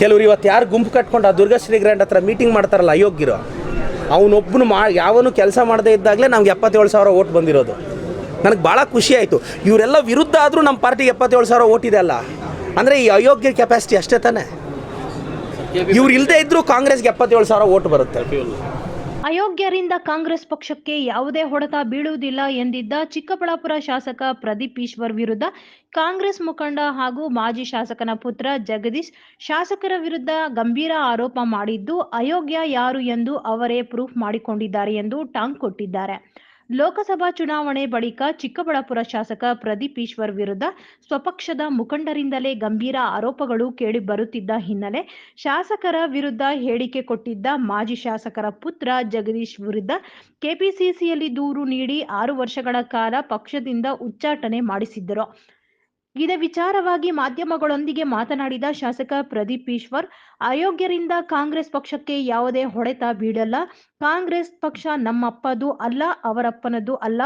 ಕೆಲವ್ರು ಇವತ್ತು ಯಾರು ಗುಂಪು ಕಟ್ಕೊಂಡು ಆ ದುರ್ಗಾಶ್ರೀ ಗ್ರ್ಯಾಂಡ್ ಹತ್ರ ಮೀಟಿಂಗ್ ಮಾಡ್ತಾರಲ್ಲ ಅಯೋಗ್ಯರು, ಅವನೊಬ್ಬನು ಮಾ, ಯಾವನು ಕೆಲಸ ಮಾಡದೇ ಇದ್ದಾಗಲೇ ನಮ್ಗೆ ಎಪ್ಪತ್ತೇಳು ಸಾವಿರ ಓಟ್ ಬಂದಿರೋದು. ನನಗೆ ಭಾಳ ಖುಷಿ ಆಯಿತು. ಇವರೆಲ್ಲ ವಿರುದ್ಧ ಆದರೂ ನಮ್ಮ ಪಾರ್ಟಿಗೆ ಎಪ್ಪತ್ತೇಳು ಸಾವಿರ ಓಟ್ ಇದೆ ಅಲ್ಲ. ಅಂದರೆ ಈ ಅಯೋಗ್ಯ ಕೆಪಾಸಿಟಿ ಅಷ್ಟೇ ತಾನೆ? ಇವ್ರು ಇಲ್ಲದೆ ಇದ್ದರೂ ಕಾಂಗ್ರೆಸ್ಗೆ ಎಪ್ಪತ್ತೇಳು ಸಾವಿರ ಓಟ್ ಬರುತ್ತೆ. ಅಯೋಗ್ಯರಿಂದ ಕಾಂಗ್ರೆಸ್ ಪಕ್ಷಕ್ಕೆ ಯಾವುದೇ ಹೊಡೆತ ಬೀಳುವುದಿಲ್ಲ ಎಂದಿದ್ದ ಚಿಕ್ಕಬಳ್ಳಾಪುರ ಶಾಸಕ ಪ್ರದೀಪ್ ಈಶ್ವರ್ ವಿರುದ್ಧ ಕಾಂಗ್ರೆಸ್ ಮುಖಂಡ ಹಾಗೂ ಮಾಜಿ ಶಾಸಕನ ಪುತ್ರ ಜಗದೀಶ್ ಶಾಸಕರ ವಿರುದ್ಧ ಗಂಭೀರ ಆರೋಪ ಮಾಡಿದ್ದು, ಅಯೋಗ್ಯ ಯಾರು ಎಂದು ಅವರೇ ಪ್ರೂಫ್ ಮಾಡಿಕೊಂಡಿದ್ದಾರೆ ಎಂದು ಟಾಂಗ್ ಕೊಟ್ಟಿದ್ದಾರೆ. ಲೋಕಸಭಾ ಚುನಾವಣೆ ಬಳಿಕ ಚಿಕ್ಕಬಳ್ಳಾಪುರ ಶಾಸಕ ಪ್ರದೀಪ್ ಈಶ್ವರ್ ವಿರುದ್ಧ ಸ್ವಪಕ್ಷದ ಮುಖಂಡರಿಂದಲೇ ಗಂಭೀರ ಆರೋಪಗಳು ಕೇಳಿ ಬರುತ್ತಿದ್ದ ಹಿನ್ನೆಲೆ ಶಾಸಕರ ವಿರುದ್ಧ ಹೇಳಿಕೆ ಕೊಟ್ಟಿದ್ದ ಮಾಜಿ ಶಾಸಕರ ಪುತ್ರ ಜಗದೀಶ್ ವಿರುದ್ಧ ಕೆಪಿಸಿಸಿಯಲ್ಲಿ ದೂರು ನೀಡಿ ಆರು ವರ್ಷಗಳ ಕಾಲ ಪಕ್ಷದಿಂದ ಉಚ್ಚಾಟನೆ ಮಾಡಿಸಿದ್ದರು. ಇದೇ ವಿಚಾರವಾಗಿ ಮಾಧ್ಯಮಗಳೊಂದಿಗೆ ಮಾತನಾಡಿದ ಶಾಸಕ ಪ್ರದೀಪ್ ಈಶ್ವರ್, ಅಯೋಗ್ಯರಿಂದ ಕಾಂಗ್ರೆಸ್ ಪಕ್ಷಕ್ಕೆ ಯಾವುದೇ ಹೊಡೆತ ಬೀಳಲ್ಲ. ಕಾಂಗ್ರೆಸ್ ಪಕ್ಷ ನಮ್ಮಪ್ಪದು ಅಲ್ಲ, ಅವರಪ್ಪನದು ಅಲ್ಲ.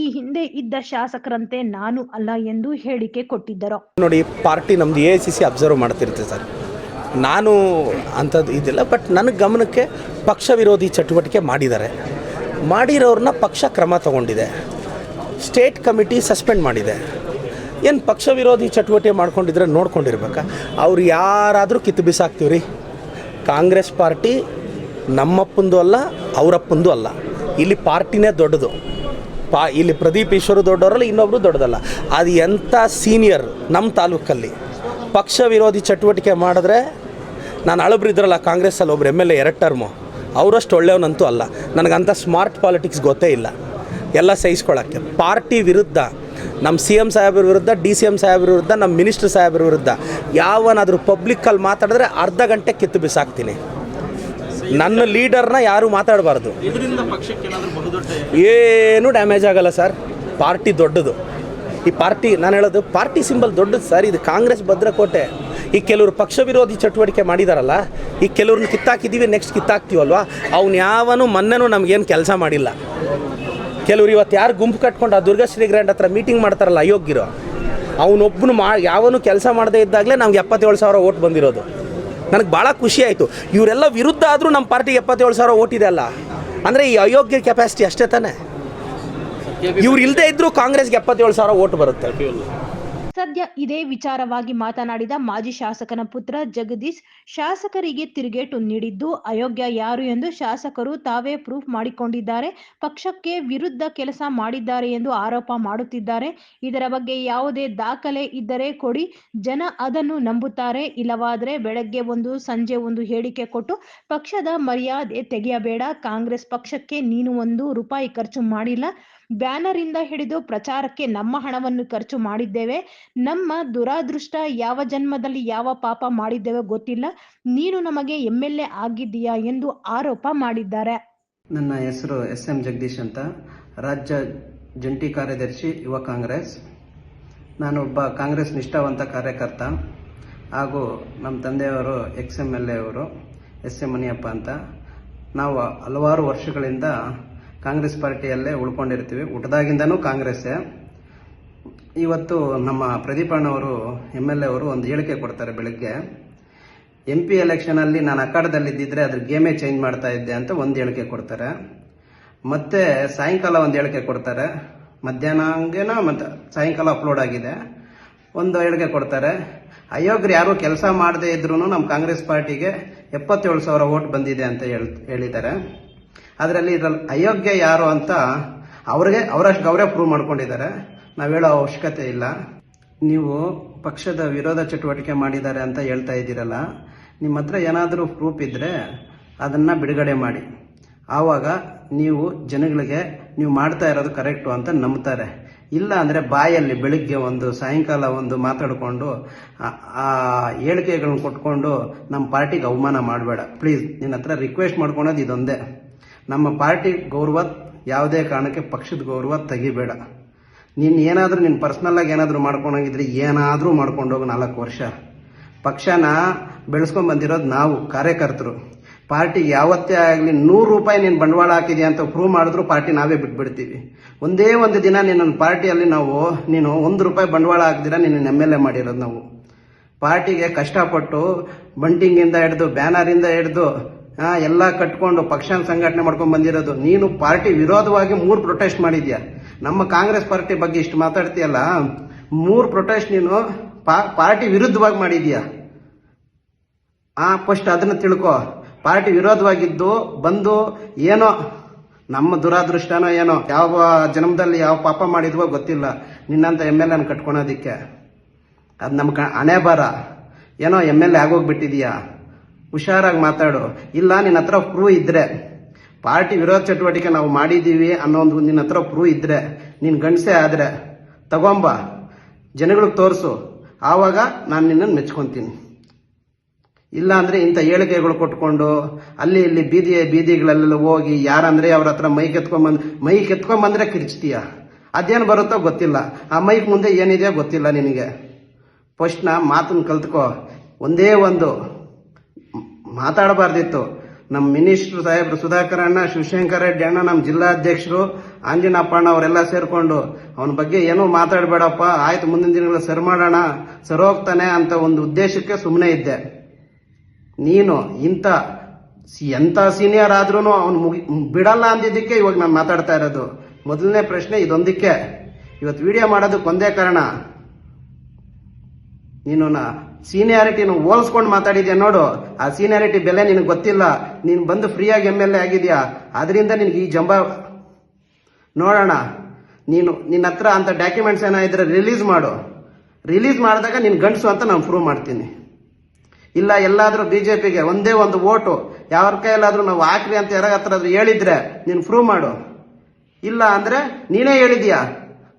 ಈ ಹಿಂದೆ ಇದ್ದ ಶಾಸಕರಂತೆ ನಾನು ಅಲ್ಲ ಎಂದು ಹೇಳಿಕೆ ಕೊಟ್ಟಿದ್ದರು. ನೋಡಿ, ಪಾರ್ಟಿ ನಮ್ದು ಎ ಸಿ ಸಿ ಅಬ್ಸರ್ವ್ ಮಾಡ್ತಿರುತ್ತೆ ಸರ್. ನಾನು ಅಂಥದ್ದು ಇದಿಲ್ಲ, ಬಟ್ ನನ್ನ ಗಮನಕ್ಕೆ ಪಕ್ಷ ವಿರೋಧಿ ಚಟುವಟಿಕೆ ಮಾಡಿದ್ದಾರೆ. ಮಾಡಿರೋರನ್ನ ಪಕ್ಷ ಕ್ರಮ ತಗೊಂಡಿದೆ. ಸ್ಟೇಟ್ ಕಮಿಟಿ ಸಸ್ಪೆಂಡ್ ಮಾಡಿದೆ. ಏನು ಪಕ್ಷ ವಿರೋಧಿ ಚಟುವಟಿಕೆ ಮಾಡ್ಕೊಂಡಿದ್ರೆ ನೋಡ್ಕೊಂಡಿರ್ಬೇಕಾ? ಅವ್ರು ಯಾರಾದರೂ ಕಿತ್ತು ಬಿಸಾಕ್ತೀವಿ ರೀ ಕಾಂಗ್ರೆಸ್ ಪಾರ್ಟಿ ನಮ್ಮಪ್ಪಂದು ಅಲ್ಲ, ಅವರಪ್ಪಂದು ಅಲ್ಲ. ಇಲ್ಲಿ ಪಾರ್ಟಿನೇ ದೊಡ್ಡದು. ಪಾ, ಇಲ್ಲಿ ಪ್ರದೀಪ್ ಈಶ್ವರು ದೊಡ್ಡವರಲ್ಲ ಇನ್ನೊಬ್ಬರು ದೊಡ್ಡದಲ್ಲ. ಅದು ಎಂಥ ಸೀನಿಯರ್ ನಮ್ಮ ತಾಲೂಕಲ್ಲಿ? ಪಕ್ಷ ವಿರೋಧಿ ಚಟುವಟಿಕೆ ಮಾಡಿದ್ರೆ ನಾನು ಅಳಬ್ರು ಇದ್ರಲ್ಲ, ಕಾಂಗ್ರೆಸ್ಸಲ್ಲಿ ಒಬ್ರು ಎಂ ಎಲ್ ಎ ಎರಡು ಟರ್ಮು. ಅವರಷ್ಟು ಒಳ್ಳೆಯವನಂತೂ ಅಲ್ಲ. ನನಗಂಥ ಸ್ಮಾರ್ಟ್ ಪಾಲಿಟಿಕ್ಸ್ ಗೊತ್ತೇ ಇಲ್ಲ. ಎಲ್ಲ ಸಹಿಸ್ಕೊಳ್ಳೋಕ್ಕೆ ಪಾರ್ಟಿ ವಿರುದ್ಧ ನಮ್ಮ ಸಿ ಎಂ ಸಾಹೇಬ್ರ ವಿರುದ್ಧ ಡಿ ಸಿ ಎಂ ಸಾಹೇಬ್ರ ವಿರುದ್ಧ ನಮ್ಮ ಮಿನಿಸ್ಟರ್ ಸಾಹೇಬ್ರ ವಿರುದ್ಧ ಯಾವನಾದರೂ ಪಬ್ಲಿಕ್ಕಲ್ಲಿ ಮಾತಾಡಿದ್ರೆ ಅರ್ಧ ಗಂಟೆ ಕಿತ್ತು ಬಿಸಾಕ್ತೀನಿ. ನನ್ನ ಲೀಡರ್ನ ಯಾರೂ ಮಾತಾಡಬಾರ್ದು. ಏನೂ ಡ್ಯಾಮೇಜ್ ಆಗಲ್ಲ ಸರ್ ಪಾರ್ಟಿ ದೊಡ್ಡದು. ಈ ಪಾರ್ಟಿ ನಾನು ಹೇಳೋದು ಪಾರ್ಟಿ ಸಿಂಬಲ್ ದೊಡ್ಡದು ಸರ್ ಇದು ಕಾಂಗ್ರೆಸ್ ಭದ್ರಕೋಟೆ. ಈ ಕೆಲವರು ಪಕ್ಷ ವಿರೋಧಿ ಚಟುವಟಿಕೆ ಮಾಡಿದಾರಲ್ಲ ಈ ಕೆಲವ್ರನ್ನ ಕಿತ್ತಾಕಿದ್ದೀವಿ ನೆಕ್ಸ್ಟ್ ಕಿತ್ತಾಕ್ತೀವಲ್ವಾ? ಅವನು ಯಾವನು ಮೊನ್ನೆನೂ ನಮಗೇನು ಕೆಲಸ ಮಾಡಿಲ್ಲ. ಕೆಲವ್ರು ಇವತ್ತು ಯಾರು ಗುಂಪು ಕಟ್ಕೊಂಡು ಆ ದುರ್ಗಶ್ರೀ ಗ್ರ್ಯಾಂಡ್ ಹತ್ರ ಮೀಟಿಂಗ್ ಮಾಡ್ತಾರಲ್ಲ ಅಯೋಗ್ಯರು ಅವನೊಬ್ಬನು ಮಾ ಯಾವನು ಕೆಲಸ ಮಾಡದೇ ಇದ್ದಾಗಲೇ ನಮ್ಗೆ ಎಪ್ಪತ್ತೇಳು ಸಾವಿರ ಓಟ್ ಬಂದಿರೋದು. ನನಗೆ ಭಾಳ ಖುಷಿ ಆಯಿತು. ಇವರೆಲ್ಲ ವಿರುದ್ಧ ಆದರೂ ನಮ್ಮ ಪಾರ್ಟಿಗೆ ಎಪ್ಪತ್ತೇಳು ಸಾವಿರ ಓಟ್ ಇದೆ ಅಲ್ಲ? ಅಂದರೆ ಈ ಅಯೋಗ್ಯ ಕೆಪಾಸಿಟಿ ಅಷ್ಟೇ ತಾನೇ? ಇವ್ರು ಇಲ್ಲದೆ ಇದ್ದರೂ ಕಾಂಗ್ರೆಸ್ಗೆ ಎಪ್ಪತ್ತೇಳು ಸಾವಿರ ಓಟ್ ಬರುತ್ತೆ. ಸದ್ಯ ಇದೇ ವಿಚಾರವಾಗಿ ಮಾತನಾಡಿದ ಮಾಜಿ ಶಾಸಕನ ಪುತ್ರ ಜಗದೀಶ್, ಶಾಸಕರಿಗೆ ತಿರುಗೇಟು ನೀಡಿದ್ದು ಅಯೋಗ್ಯ ಯಾರು ಎಂದು ಶಾಸಕರು ತಾವೇ ಪ್ರೂಫ್ ಮಾಡಿಕೊಂಡಿದ್ದಾರೆ. ಪಕ್ಷಕ್ಕೆ ವಿರುದ್ಧ ಕೆಲಸ ಮಾಡಿದ್ದಾರೆ ಎಂದು ಆರೋಪ ಮಾಡುತ್ತಿದ್ದಾರೆ. ಇದರ ಬಗ್ಗೆ ಯಾವುದೇ ದಾಖಲೆ ಇದ್ದರೆ ಕೊಡಿ. ಜನ ಅದನ್ನು ನಂಬುತ್ತಾರೆ. ಇಲ್ಲವಾದರೆ ಬೆಳಗ್ಗೆ ಒಂದು, ಸಂಜೆ ಒಂದು ಹೇಳಿಕೆ ಕೊಟ್ಟು ಪಕ್ಷದ ಮರ್ಯಾದೆ ತೆಗೆಯಬೇಡ. ಕಾಂಗ್ರೆಸ್ ಪಕ್ಷಕ್ಕೆ ನೀನು ಒಂದು ರೂಪಾಯಿ ಖರ್ಚು ಮಾಡಿಲ್ಲ. ಬ್ಯಾನರ್ ಇಂದ ಹಿಡಿದು ಪ್ರಚಾರಕ್ಕೆ ನಮ್ಮ ಹಣವನ್ನು ಖರ್ಚು ಮಾಡಿದ್ದೇವೆ. ನಮ್ಮ ದುರಾದೃಷ್ಟ ಯಾವ ಜನ್ಮದಲ್ಲಿ ಯಾವ ಪಾಪ ಮಾಡಿದ್ದೇವೆ ಗೊತ್ತಿಲ್ಲ. ನೀನು ನಮಗೆ ಎಂ ಎಲ್ ಎ ಆಗಿದ್ದೀಯಾ ಎಂದು ಆರೋಪ ಮಾಡಿದ್ದಾರೆ. ನನ್ನ ಹೆಸರು ಎಸ್ ಎಂ ಜಗದೀಶ್ ಅಂತ. ರಾಜ್ಯ ಜಂಟಿ ಕಾರ್ಯದರ್ಶಿ, ಯುವ ಕಾಂಗ್ರೆಸ್. ನಾನು ಒಬ್ಬ ಕಾಂಗ್ರೆಸ್ ನಿಷ್ಠಾವಂತ ಕಾರ್ಯಕರ್ತ ಹಾಗೂ ನಮ್ಮ ತಂದೆಯವರು ಎಕ್ಸ್ ಎಂ ಎಲ್ ಎ ಅವರು, ಎಸ್ ಎಂ ಮಣಿಯಪ್ಪ ಅಂತ. ನಾವು ಹಲವಾರು ವರ್ಷಗಳಿಂದ ಕಾಂಗ್ರೆಸ್ ಪಾರ್ಟಿಯಲ್ಲೇ ಉಳ್ಕೊಂಡಿರ್ತೀವಿ. ಹುಟ್ಟದಾಗಿಂದನೂ ಕಾಂಗ್ರೆಸ್ಸೇ. ಇವತ್ತು ನಮ್ಮ ಪ್ರದೀಪಣ್ಣವರು ಎಂ ಎಲ್ ಎ ಅವರು ಒಂದು ಹೇಳಿಕೆ ಕೊಡ್ತಾರೆ ಬೆಳಗ್ಗೆ. ಎಂ ಪಿ ಎಲೆಕ್ಷನಲ್ಲಿ ನಾನು ಅಖಾಡದಲ್ಲಿದ್ದಿದ್ರೆ ಅದ್ರ ಗೇಮೇ ಚೇಂಜ್ ಮಾಡ್ತಾ ಇದ್ದೆ ಅಂತ ಒಂದು ಹೇಳಿಕೆ ಕೊಡ್ತಾರೆ. ಮತ್ತೆ ಸಾಯಂಕಾಲ ಒಂದು ಹೇಳಿಕೆ ಕೊಡ್ತಾರೆ. ಮಧ್ಯಾಹ್ನ ಹಂಗೇನ ಮತ್ತೆ ಸಾಯಂಕಾಲ ಅಪ್ಲೋಡ್ ಆಗಿದೆ. ಒಂದು ಹೇಳಿಕೆ ಕೊಡ್ತಾರೆ. ಅಯೋಗ್ಯರು ಯಾರು ಕೆಲಸ ಮಾಡದೇ ಇದ್ರೂ ನಮ್ಮ ಕಾಂಗ್ರೆಸ್ ಪಾರ್ಟಿಗೆ ಎಪ್ಪತ್ತೇಳು ಸಾವಿರ ಓಟ್ ಬಂದಿದೆ ಅಂತ ಹೇಳ್ ಹೇಳಿದ್ದಾರೆ. ಅದರಲ್ಲಿ ಇದ್ರಲ್ಲಿ ಅಯೋಗ್ಯ ಯಾರು ಅಂತ ಅವ್ರಿಗೆ, ಅವರಷ್ಟು ಗೌರವ ಪ್ರೂವ್ ಮಾಡ್ಕೊಂಡಿದ್ದಾರೆ. ನಾವು ಹೇಳೋ ಅವಶ್ಯಕತೆ ಇಲ್ಲ. ನೀವು ಪಕ್ಷದ ವಿರೋಧ ಚಟುವಟಿಕೆ ಮಾಡಿದ್ದಾರೆ ಅಂತ ಹೇಳ್ತಾ ಇದ್ದೀರಲ್ಲ, ನಿಮ್ಮ ಹತ್ರ ಏನಾದರೂ ಪ್ರೂಫ್ ಇದ್ದರೆ ಅದನ್ನು ಬಿಡುಗಡೆ ಮಾಡಿ. ಆವಾಗ ನೀವು ಜನಗಳಿಗೆ, ನೀವು ಮಾಡ್ತಾ ಇರೋದು ಕರೆಕ್ಟು ಅಂತ ನಂಬ್ತಾರೆ. ಇಲ್ಲ ಅಂದರೆ ಬಾಯಲ್ಲಿ ಬೆಳಿಗ್ಗೆ ಒಂದು, ಸಾಯಂಕಾಲ ಒಂದು ಮಾತಾಡಿಕೊಂಡು, ಆ- ಹೇಳಿಕೆಗಳನ್ನ ಕೊಟ್ಕೊಂಡು ನಮ್ಮ ಪಾರ್ಟಿಗೆ ಅವಮಾನ ಮಾಡಬೇಡ. ಪ್ಲೀಸ್ ನಿನ್ನ ಹತ್ರ ರಿಕ್ವೆಸ್ಟ್ ಮಾಡ್ಕೊಳೋದು ಇದೊಂದೇ. ನಮ್ಮ ಪಾರ್ಟಿ ಗೌರವ ಯಾವುದೇ ಕಾರಣಕ್ಕೆ ಪಕ್ಷದ ಗೌರವ ತೆಗಿಬೇಡ. ನೀನು ಏನಾದರೂ ನೀನು ಪರ್ಸ್ನಲ್ಲಾಗಿ ಏನಾದರೂ ಮಾಡ್ಕೊಂಡೋಗಿದ್ರೆ ಏನಾದರೂ ಮಾಡ್ಕೊಂಡೋಗು ನಾಲ್ಕು ವರ್ಷ. ಪಕ್ಷನ ಬೆಳೆಸ್ಕೊಂಡ್ ಬಂದಿರೋದು ನಾವು, ಕಾರ್ಯಕರ್ತರು. ಪಾರ್ಟಿಗೆ ಯಾವತ್ತೇ ಆಗಲಿ ನೂರು ರೂಪಾಯಿ ನೀನು ಬಂಡವಾಳ ಹಾಕಿದ್ಯಾ ಅಂತ ಪ್ರೂವ್ ಮಾಡಿದ್ರು ಪಾರ್ಟಿ ನಾವೇ ಬಿಟ್ಬಿಡ್ತೀವಿ. ಒಂದೇ ಒಂದು ದಿನ ನಿನ್ನ ಪಾರ್ಟಿಯಲ್ಲಿ ನಾವು, ನೀನು ಒಂದು ರೂಪಾಯಿ ಬಂಡವಾಳ ಹಾಕಿದಿರ ನಿನ್ನ ಎಂ ಎಲ್ ಎ ಮಾಡಿರೋದು ನಾವು. ಪಾರ್ಟಿಗೆ ಕಷ್ಟಪಟ್ಟು ಬಂಟಿಂಗಿಂದ ಹಿಡಿದು, ಬ್ಯಾನರಿಂದ ಹಿಡಿದು ಎಲ್ಲ ಕಟ್ಕೊಂಡು ಪಕ್ಷ ಸಂಘಟನೆ ಮಾಡ್ಕೊಂಡು ಬಂದಿರೋದು. ನೀನು ಪಾರ್ಟಿ ವಿರೋಧವಾಗಿ ಮೂರು ಪ್ರೊಟೆಸ್ಟ್ ಮಾಡಿದ್ಯಾ? ನಮ್ಮ ಕಾಂಗ್ರೆಸ್ ಪಾರ್ಟಿ ಬಗ್ಗೆ ಇಷ್ಟು ಮಾತಾಡ್ತೀಯಲ್ಲ? ಮೂರು ಪ್ರೊಟೆಸ್ಟ್ ನೀನು ಪಾರ್ಟಿ ವಿರುದ್ಧವಾಗಿ ಮಾಡಿದ್ಯಾ? ಆ ಫಸ್ಟ್ ಅದನ್ನ ತಿಳ್ಕೊ. ಪಾರ್ಟಿ ವಿರೋಧವಾಗಿದ್ದು, ಬಂದು ಏನೋ ನಮ್ಮ ದುರಾದೃಷ್ಟನೋ ಏನೋ, ಯಾವ ಜನ್ಮದಲ್ಲಿ ಯಾವ ಪಾಪ ಮಾಡಿದ್ವೋ ಗೊತ್ತಿಲ್ಲ. ನಿನ್ನಂತ ಎಂ ಎಲ್ ಎನ್ ಕಟ್ಕೊಳೋದಿಕ್ಕೆ. ಅದು ನಮ್ಮ ಹಣೆ ಬರ ಏನೋ ಎಂ ಎಲ್ ಎ ಆಗೋಗ್ಬಿಟ್ಟಿದೀಯಾ ಹುಷಾರಾಗಿ ಮಾತಾಡು. ಇಲ್ಲ, ನಿನ್ನ ಹತ್ರ ಪ್ರೂವ್ ಇದ್ರೆ. ಪಾರ್ಟಿ ವಿರೋಧ ಚಟುವಟಿಕೆ ನಾವು ಮಾಡಿದ್ದೀವಿ ಅನ್ನೋ ಒಂದು ನಿನ್ನ ಹತ್ರ ಪ್ರೂವ್ ಇದ್ರೆ ನಿನ್ನ ಗಂಡಸೆ ಆದ್ರೆ, ತಗೊಂಬ. ಜನಗಳಿಗೆ ತೋರಿಸು. ಆವಾಗ ನಾನು ನಿನ್ನನ್ನು ಮೆಚ್ಕೊಂತೀನಿ. ಇಲ್ಲ ಅಂದ್ರೆ ಇಂಥ ಹೇಳಿಕೆಗಳು ಕೊಟ್ಕೊಂಡು ಅಲ್ಲಿ ಇಲ್ಲಿ ಬೀದಿ ಬೀದಿಗಳಲ್ಲೆಲ್ಲ ಹೋಗಿ ಯಾರಂದ್ರೆ ಅವ್ರ ಹತ್ರ ಮೈಕ್ ಎತ್ಕೊಂಬಂದ್ ಮೈಕ್ ಎತ್ಕೊಂಬಂದ್ರೆ ಕಿರ್ಚ್ತೀಯ. ಅದೇನು ಬರುತ್ತೋ ಗೊತ್ತಿಲ್ಲ. ಆ ಮೈಕ್ ಮುಂದೆ ಏನಿದೆಯೋ ಗೊತ್ತಿಲ್ಲ ನಿನಗೆ. ಫಸ್ಟ್ನ ಮಾತನ್ನು ಕಲ್ತ್ಕೋ. ಒಂದೇ ಒಂದು. ಮಾತಾಡಬಾರ್ದಿತ್ತು. ನಮ್ಮ ಮಿನಿಸ್ಟ್ರು ಸಾಹೇಬ್ರು ಸುಧಾಕರ್ ಅಣ್ಣ, ಶಿವಶಂಕರ ರೆಡ್ಡಿ ಅಣ್ಣ ನಮ್ಮ ಜಿಲ್ಲಾಧ್ಯಕ್ಷರು ಆಂಜನಪ್ಪ ಅಣ್ಣ ಅವರೆಲ್ಲ ಸೇರಿಕೊಂಡು ಅವನ ಬಗ್ಗೆ ಏನೂ ಮಾತಾಡಬೇಡಪ್ಪ, ಆಯ್ತು ಮುಂದಿನ ದಿನಗಳು ಸರಿ ಮಾಡೋಣ ಸರೋಗ್ತಾನೆ ಅಂತ ಒಂದು ಉದ್ದೇಶಕ್ಕೆ ಸುಮ್ಮನೆ ಇದ್ದೆ. ನೀನು ಇಂಥ ಎಂಥ ಸೀನಿಯರ್ ಆದ್ರೂ ಅವನು ಮುಗಿ, ಬಿಡಲ್ಲ ಅಂದಿದ್ದಕ್ಕೆ ಇವಾಗ ನಾನು ಮಾತಾಡ್ತಾ ಇರೋದು. ಮೊದಲನೇ ಪ್ರಶ್ನೆ ಇದೊಂದಕ್ಕೆ. ಇವತ್ತು ವಿಡಿಯೋ ಮಾಡೋದಕ್ಕೆ ಒಂದೇ ಕಾರಣ. ನೀನು ಸೀನಿಯಾರಿಟಿನ ಹೋಲ್ಸ್ಕೊಂಡು ಮಾತಾಡಿದ್ಯಾ ನೋಡು. ಆ ಸೀನಿಯಾರಿಟಿ ಬೆಲೆ ನಿನಗೆ ಗೊತ್ತಿಲ್ಲ. ನೀನು ಬಂದು ಫ್ರೀಯಾಗಿ ಎಂ ಎಲ್ ಎ ಆಗಿದ್ಯಾ? ಅದರಿಂದ ನಿನಗೆ ಈ ಜಂಬ ನೋಡೋಣ. ನೀನು ನಿನ್ನ ಹತ್ರ ಅಂತ ಡಾಕ್ಯುಮೆಂಟ್ಸ್ ಏನೋ ಇದ್ರೆ ರಿಲೀಸ್ ಮಾಡು. ರಿಲೀಸ್ ಮಾಡಿದಾಗ ನೀನು ಗಂಡಸು ಅಂತ ನಾನು ಪ್ರೂವ್ ಮಾಡ್ತೀನಿ. ಇಲ್ಲ, ಎಲ್ಲಾದರೂ ಬಿ ಜೆ ಪಿಗೆ ಒಂದೇ ಒಂದು ಓಟು. ಯಾರ ಕೈಯಲ್ಲಾದರೂ ನಾವು ಹಾಕ್ರಿ ಅಂತ ಯಾರ ಹತ್ರ ಹೇಳಿದ್ರೆ ನೀನು ಪ್ರೂವ್ ಮಾಡು. ಇಲ್ಲ ಅಂದರೆ ನೀನೇ ಹೇಳಿದ್ಯಾ?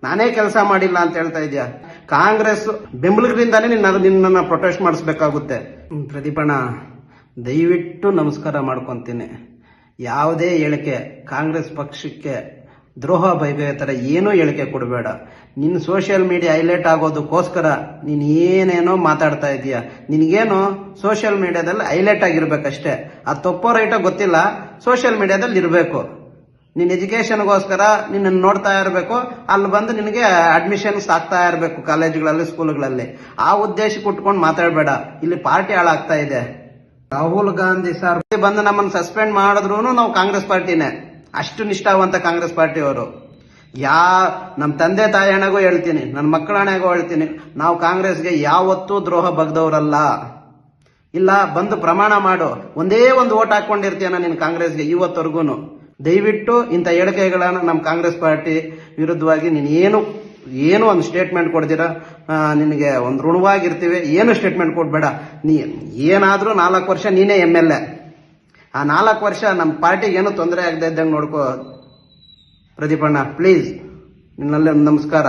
ನಾನೇ ಕೆಲಸ ಮಾಡಿಲ್ಲ ಅಂತ ಹೇಳ್ತಾ ಇದೀಯಾ? ಕಾಂಗ್ರೆಸ್ ಬೆಂಬಲಿಗರಿಂದಾನೇ ನಿನ್ನ ನಿನ್ನನ್ನು ಪ್ರೊಟೆಸ್ಟ್ ಮಾಡಿಸ್ಬೇಕಾಗುತ್ತೆ. ಪ್ರದೀಪಣ್ಣ, ದಯವಿಟ್ಟು ನಮಸ್ಕಾರ ಮಾಡ್ಕೊತೀನಿ. ಯಾವುದೇ ಹೇಳಿಕೆ ಕಾಂಗ್ರೆಸ್ ಪಕ್ಷಕ್ಕೆ ದ್ರೋಹ ಬೈಬೇಕ ಥರ ಏನೂ ಹೇಳಿಕೆ ಕೊಡಬೇಡ. ನಿನ್ನ ಸೋಷಿಯಲ್ ಮೀಡಿಯಾ ಹೈಲೈಟ್ ಆಗೋದಕ್ಕೋಸ್ಕರ ನೀನು ಏನೇನೋ ಮಾತಾಡ್ತಾ ಇದೀಯ. ನಿನಗೇನು ಸೋಷಿಯಲ್ ಮೀಡಿಯಾದಲ್ಲಿ ಹೈಲೈಟ್ ಆಗಿರ್ಬೇಕಷ್ಟೇ. ಆ ತಪ್ಪೋ ರೈಟೋ ಗೊತ್ತಿಲ್ಲ. ಸೋಷಿಯಲ್ ಮೀಡಿಯಾದಲ್ಲಿ ಇರಬೇಕು. ನಿನ್ನ ಎಜುಕೇಶನ್ಗೋಸ್ಕರ ನಿನ್ನನ್ನು ನೋಡ್ತಾ ಇರಬೇಕು. ಅಲ್ಲಿ ಬಂದು ನಿನಗೆ ಅಡ್ಮಿಷನ್ಸ್ ಆಗ್ತಾ ಇರಬೇಕು ಕಾಲೇಜುಗಳಲ್ಲಿ, ಸ್ಕೂಲ್ಗಳಲ್ಲಿ. ಆ ಉದ್ದೇಶಕ್ಕೆ ಉಟ್ಕೊಂಡು ಮಾತಾಡಬೇಡ. ಇಲ್ಲಿ ಪಾರ್ಟಿ ಹಾಳಾಗ್ತಾ ಇದೆ. ರಾಹುಲ್ ಗಾಂಧಿ ಸರ್ ಬಂದು ನಮ್ಮನ್ನು ಸಸ್ಪೆಂಡ್ ಮಾಡಿದ್ರು ನಾವು ಕಾಂಗ್ರೆಸ್ ಪಾರ್ಟಿನೇ. ಅಷ್ಟು ನಿಷ್ಠಾವಂತ ಕಾಂಗ್ರೆಸ್ ಪಾರ್ಟಿಯವರು. ಯಾ ನಮ್ಮ ತಂದೆ ತಾಯಿ ಹಣಗೂ ಹೇಳ್ತೀನಿ ನನ್ನ ಮಕ್ಕಳ ಹಣೆಗೂ ಹೇಳ್ತೀನಿ, ನಾವು ಕಾಂಗ್ರೆಸ್ಗೆ ಯಾವತ್ತೂ ದ್ರೋಹ ಬಗ್ದವರಲ್ಲ. ಇಲ್ಲ, ಬಂದು ಪ್ರಮಾಣ ಮಾಡು. ಒಂದೇ ಒಂದು ಓಟ್ ಹಾಕೊಂಡಿರ್ತೀಯ ನೀನು ಕಾಂಗ್ರೆಸ್ಗೆ ಇವತ್ತವರೆಗೂ ದಯವಿಟ್ಟು ಇಂಥ ಹೇಳಿಕೆಗಳನ್ನು ನಮ್ಮ ಕಾಂಗ್ರೆಸ್ ಪಾರ್ಟಿ ವಿರುದ್ಧವಾಗಿ ನೀನು ಏನು ಏನು ಒಂದು ಸ್ಟೇಟ್ಮೆಂಟ್ ಕೊಡ್ತೀರಾ? ನಿನಗೆ ಒಂದು ಋಣವಾಗಿರ್ತೀವಿ. ಏನು ಸ್ಟೇಟ್ಮೆಂಟ್ ಕೊಡಬೇಡ. ನೀ ಏನಾದರೂ ನಾಲ್ಕು ವರ್ಷ ನೀನೇ ಎಂ ಎಲ್ ಎ ಆ ನಾಲ್ಕು ವರ್ಷ ನಮ್ಮ ಪಾರ್ಟಿಗೆ ಏನೂ ತೊಂದರೆ ಆಗದೆ ಇದ್ದಂಗೆ ನೋಡ್ಕೋ ಪ್ರದೀಪಣ್ಣ. ಪ್ಲೀಸ್ ನಿನ್ನಲ್ಲೇ ಒಂದು ನಮಸ್ಕಾರ.